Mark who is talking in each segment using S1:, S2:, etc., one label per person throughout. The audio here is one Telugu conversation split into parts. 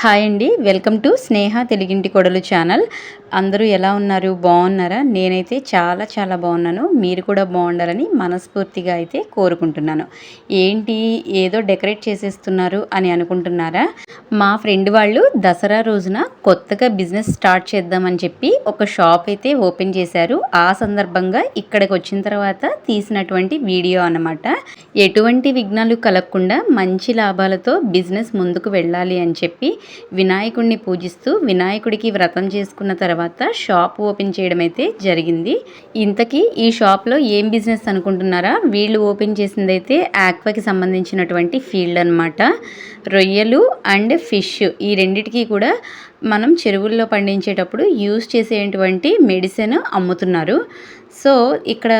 S1: హాయ్ అండి వెల్కమ్ టు స్నేహ తెలుగింటి కొడలు ఛానల్ అందరూ ఎలా ఉన్నారు బాగున్నారా నేనైతే చాలా చాలా బాగున్నాను మీరు కూడా బాగుండాలని మనస్ఫూర్తిగా అయితే కోరుకుంటున్నాను ఏంటి ఏదో డెకరేట్ చేసేస్తున్నారు అని అనుకుంటున్నారా మా ఫ్రెండ్ వాళ్ళు దసరా రోజున కొత్తగా బిజినెస్ స్టార్ట్ చేద్దామని చెప్పి ఒక షాప్ అయితే ఓపెన్ చేశారు ఆ సందర్భంగా ఇక్కడికి వచ్చిన తర్వాత తీసినటువంటి వీడియో అనమాట ఎటువంటి విఘ్నాలు కలగకుండా మంచి లాభాలతో బిజినెస్ ముందుకు వెళ్ళాలి అని చెప్పి వినాయకుడిని పూజిస్తూ వినాయకుడికి వ్రతం చేసుకున్న తర్వాత తర్వాత షాప్ ఓపెన్ చేయడం అయితే జరిగింది ఇంతకీ ఈ షాప్లో ఏం బిజినెస్ అనుకుంటున్నారా వీళ్ళు ఓపెన్ చేసింది అయితే ఆక్వాకి సంబంధించినటువంటి ఫీల్డ్ అనమాట రొయ్యలు అండ్ ఫిష్ ఈ రెండిటికి కూడా మనం చెరువుల్లో పండించేటప్పుడు యూజ్ చేసేటువంటి మెడిసిన్ అమ్ముతున్నారు సో ఇక్కడ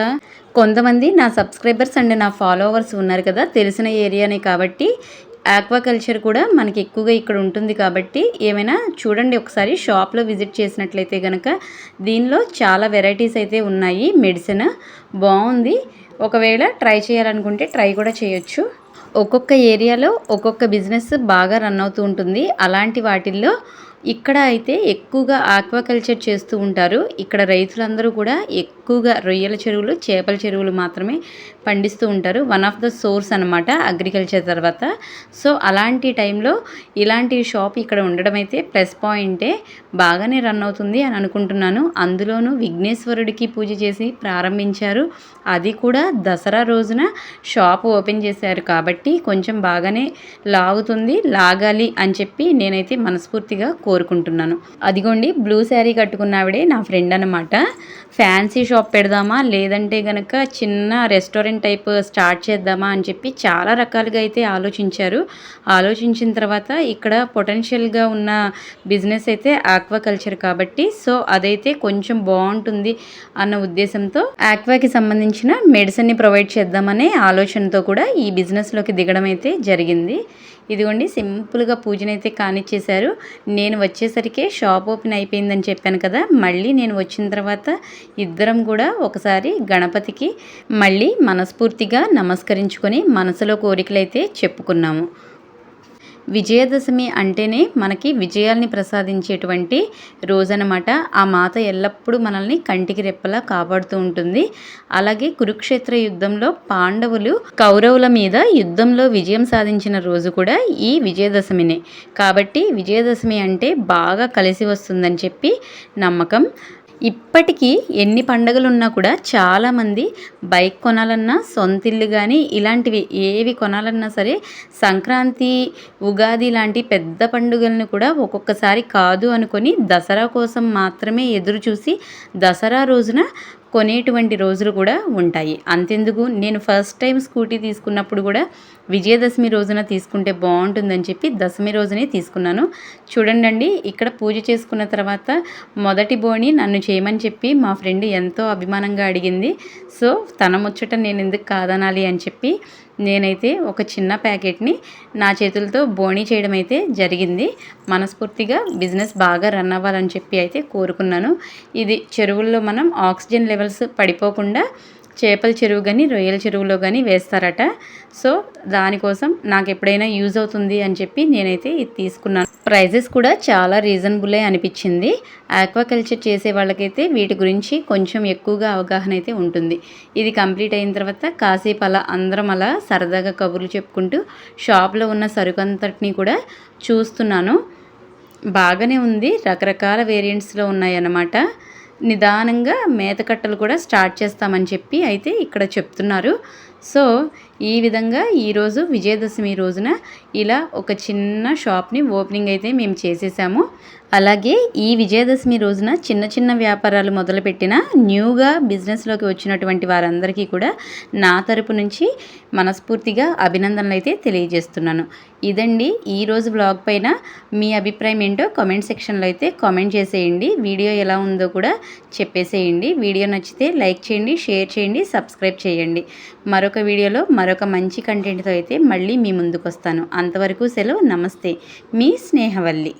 S1: కొంతమంది నా సబ్స్క్రైబర్స్ అండ్ నా ఫాలోవర్స్ ఉన్నారు కదా తెలిసిన ఏరియానే కాబట్టి ఆక్వాకల్చర్ కూడా మనకి ఎక్కువగా ఇక్కడ ఉంటుంది కాబట్టి ఏమైనా చూడండి ఒకసారి షాప్లో విజిట్ చేసినట్లయితే కనుక దీనిలో చాలా వెరైటీస్ అయితే ఉన్నాయి మెడిసిన్ బాగుంది ఒకవేళ ట్రై చేయాలనుకుంటే ట్రై కూడా చేయొచ్చు ఒక్కొక్క ఏరియాలో ఒక్కొక్క బిజినెస్ బాగా రన్ అవుతూ ఉంటుంది అలాంటి వాటిల్లో ఇక్కడ అయితే ఎక్కువగా ఆక్వాకల్చర్ చేస్తూ ఉంటారు ఇక్కడ రైతులందరూ కూడా ఎక్కువగా రొయ్యల చెరువులు చేపల చెరువులు మాత్రమే పండిస్తూ ఉంటారు వన్ ఆఫ్ ద సోర్స్ అనమాట అగ్రికల్చర్ తర్వాత సో అలాంటి టైంలో ఇలాంటి షాప్ ఇక్కడ ఉండడం అయితే ప్లస్ పాయింటే బాగానే రన్ అవుతుంది అని అనుకుంటున్నాను అందులోనూ విఘ్నేశ్వరుడికి పూజ చేసి ప్రారంభించారు అది కూడా దసరా రోజున షాప్ ఓపెన్ చేశారు కాబట్టి కాబట్టి కొంచెం బాగానే లాగుతుంది లాగాలి అని చెప్పి నేనైతే మనస్ఫూర్తిగా కోరుకుంటున్నాను అదిగోండి బ్లూ శారీ కట్టుకున్న ఆవిడే నా ఫ్రెండ్ అనమాట ఫ్యాన్సీ షాప్ పెడదామా లేదంటే గనక చిన్న రెస్టారెంట్ టైప్ స్టార్ట్ చేద్దామా అని చెప్పి చాలా రకాలుగా అయితే ఆలోచించారు ఆలోచించిన తర్వాత ఇక్కడ పొటెన్షియల్గా ఉన్న బిజినెస్ అయితే ఆక్వాకల్చర్ కాబట్టి సో అదైతే కొంచెం బాగుంటుంది అన్న ఉద్దేశంతో ఆక్వాకి సంబంధించిన మెడిసిన్ని ప్రొవైడ్ చేద్దామనే ఆలోచనతో కూడా ఈ బిజినెస్ లోకి దిగడం అయితే జరిగింది ఇదిగోండి సింపుల్గా పూజనైతే కానిచ్చేశారు నేను వచ్చేసరికి షాప్ ఓపెన్ అయిపోయిందని చెప్పాను కదా మళ్ళీ నేను వచ్చిన తర్వాత ఇద్దరం కూడా ఒకసారి గణపతికి మళ్ళీ మనస్ఫూర్తిగా నమస్కరించుకొని మనసులో కోరికలైతే చెప్పుకున్నాము విజయదశమి అంటేనే మనకి విజయాల్ని ప్రసాదించేటువంటి రోజనమాట ఆ మాత ఎల్లప్పుడూ మనల్ని కంటికి రెప్పలా కాపాడుతూ ఉంటుంది అలాగే కురుక్షేత్ర యుద్ధంలో పాండవులు కౌరవుల మీద యుద్ధంలో విజయం సాధించిన రోజు కూడా ఈ విజయదశమినే కాబట్టి విజయదశమి అంటే బాగా కలిసి వస్తుందని చెప్పి నమ్మకం ఇప్పటికీ ఎన్ని పండుగలు ఉన్నా కూడా చాలామంది బైక్ కొనాలన్నా సొంత ఇల్లు కానీ ఇలాంటివి ఏవి కొనాలన్నా సరే సంక్రాంతి ఉగాది లాంటి పెద్ద పండుగలను కూడా ఒక్కొక్కసారి కాదు అనుకొని దసరా కోసం మాత్రమే ఎదురు చూసి దసరా రోజున కొనేటువంటి రోజులు కూడా ఉంటాయి అంతెందుకు నేను ఫస్ట్ టైం స్కూటీ తీసుకున్నప్పుడు కూడా విజయదశమి రోజున తీసుకుంటే బాగుంటుందని చెప్పి దశమి రోజునే తీసుకున్నాను చూడండి ఇక్కడ పూజ చేసుకున్న తర్వాత మొదటి బోని నన్ను చేయమని చెప్పి మా ఫ్రెండ్ ఎంతో అభిమానంగా అడిగింది సో తన ముచ్చట నేను ఎందుకు కాదనాలి అని చెప్పి నేనైతే ఒక చిన్న ప్యాకెట్ని నా చేతులతో బోణి చేయడం అయితే జరిగింది మనస్ఫూర్తిగా బిజినెస్ బాగా రన్ అవ్వాలని చెప్పి అయితే కోరుకున్నాను ఇది చెరువుల్లో మనం ఆక్సిజన్ లెవెల్స్ పడిపోకుండా చేపల చెరువు కానీ రొయ్యల చెరువులో కానీ వేస్తారట సో దానికోసం నాకు ఎప్పుడైనా యూజ్ అవుతుంది అని చెప్పి నేనైతే ఇది తీసుకున్నాను ప్రైజెస్ కూడా చాలా రీజనబులే అనిపించింది ఆక్వాకల్చర్ చేసే వాళ్ళకైతే వీటి గురించి కొంచెం ఎక్కువగా అవగాహన అయితే ఉంటుంది ఇది కంప్లీట్ అయిన తర్వాత కాసేపు అలా అందరం అలా సరదాగా కబుర్లు చెప్పుకుంటూ షాప్లో ఉన్న సరుకు అంతటిని కూడా చూస్తున్నాను బాగానే ఉంది రకరకాల వేరియంట్స్లో ఉన్నాయి అన్నమాట నిదానంగా మేతకట్టలు కూడా స్టార్ట్ చేస్తామని చెప్పి అయితే ఇక్కడ చెప్తున్నారు సో ఈ విధంగా ఈరోజు విజయదశమి రోజున ఇలా ఒక చిన్న షాప్ని ఓపెనింగ్ అయితే మేము చేసేసాము అలాగే ఈ విజయదశమి రోజున చిన్న చిన్న వ్యాపారాలు మొదలుపెట్టిన న్యూగా బిజినెస్లోకి వచ్చినటువంటి వారందరికీ కూడా నా తరపు నుంచి మనస్ఫూర్తిగా అభినందనలు అయితే తెలియజేస్తున్నాను ఇదండి ఈరోజు బ్లాగ్ పైన మీ అభిప్రాయం ఏంటో కామెంట్ సెక్షన్లో అయితే కామెంట్ చేసేయండి వీడియో ఎలా ఉందో కూడా చెప్పేసేయండి వీడియో నచ్చితే లైక్ చేయండి షేర్ చేయండి సబ్స్క్రైబ్ చేయండి మరొక వీడియోలో మరొక మంచి కంటెంట్తో అయితే మళ్ళీ మీ ముందుకు వస్తాను అంతవరకు సెలవు నమస్తే మీ స్నేహవల్లి